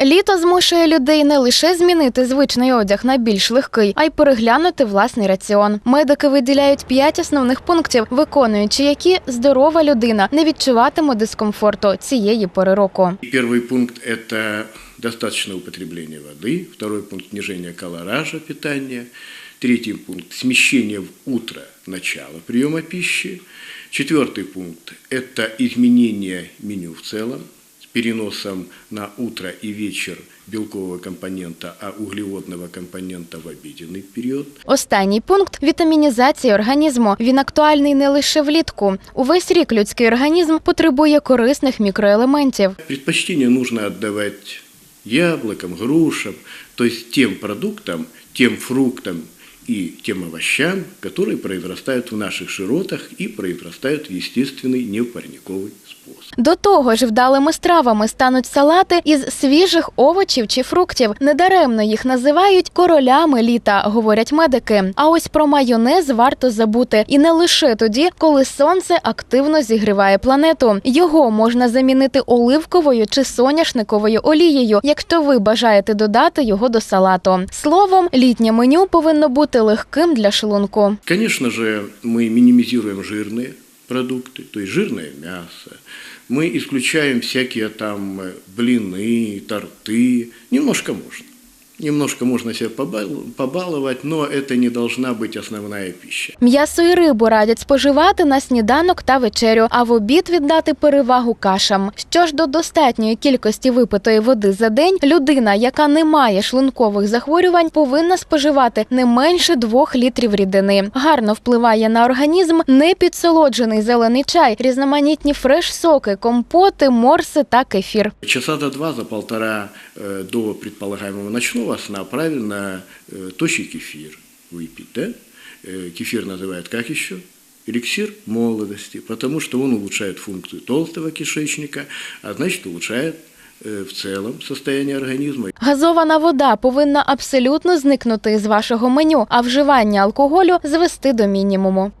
Літо змушує людей не лише змінити звичний одяг на більш легкий, а й переглянути власний раціон. Медики виділяють п'ять основних пунктів, виконуючи які здорова людина не відчуватиме дискомфорту цієї пори року. Первый пункт – это достаточное употребление воды. Второй пункт – снижение колоража питания. Третий пункт – смещение в утро начала приема пищи. Четвертый пункт – это изменение меню в целом с переносом на утро и вечер белкового компонента, а углеводного компонента в обеденный период. Останній пункт вітамінізація організму. Він актуальний не лише влітку. Увесь рік людський організм потребує корисних мікроелементів. Предпочтение нужно отдавать яблокам, грушам, то есть тем продуктам, тем фруктам и тем овощам, которые произрастают в наших широтах и произрастают в естественный непарниковый способ. До того ж, вдалими стравами стануть салати із свіжих овочів чи фруктів. Недаремно їх називають королями літа, говорять медики. А ось про майонез варто забути, і не лише тоді, коли сонце активно зігріває планету. Його можна замінити оливковою чи соняшниковою олією, якщо ви бажаєте додати його до салату. Словом, літнє меню повинно бути легким для шлунку. Конечно же, мы минимизируем жирные продукты, то есть жирное мясо. Мы исключаем всякие там э, блины, торты. Немножко можно. Немножко можно себя побал- побаловать, но это не должна быть основная пища. М'ясо і рибу радять споживати на сніданок та вечерю, а в обід віддати перевагу кашам. Що ж до достатньої кількості випитої води за день, людина, яка не має шлункових захворювань, повинна споживати не менше двох літрів рідини. Гарно впливає на організм непідсолоджений зелений чай, різноманітні фреш-соки, компоти, морси та кефір. Часа за два, за полтора э, до предполагаемого ночного сна правильно э, тощий кефир выпить. Да? Э, Кефир называют как еще? Эликсир молодости, потому что он улучшает функцию толстого кишечника, а значит улучшает э, в целом состояние организма. Газована вода повинна абсолютно зникнути із вашого меню, а вживання алкоголю звести до мінімуму.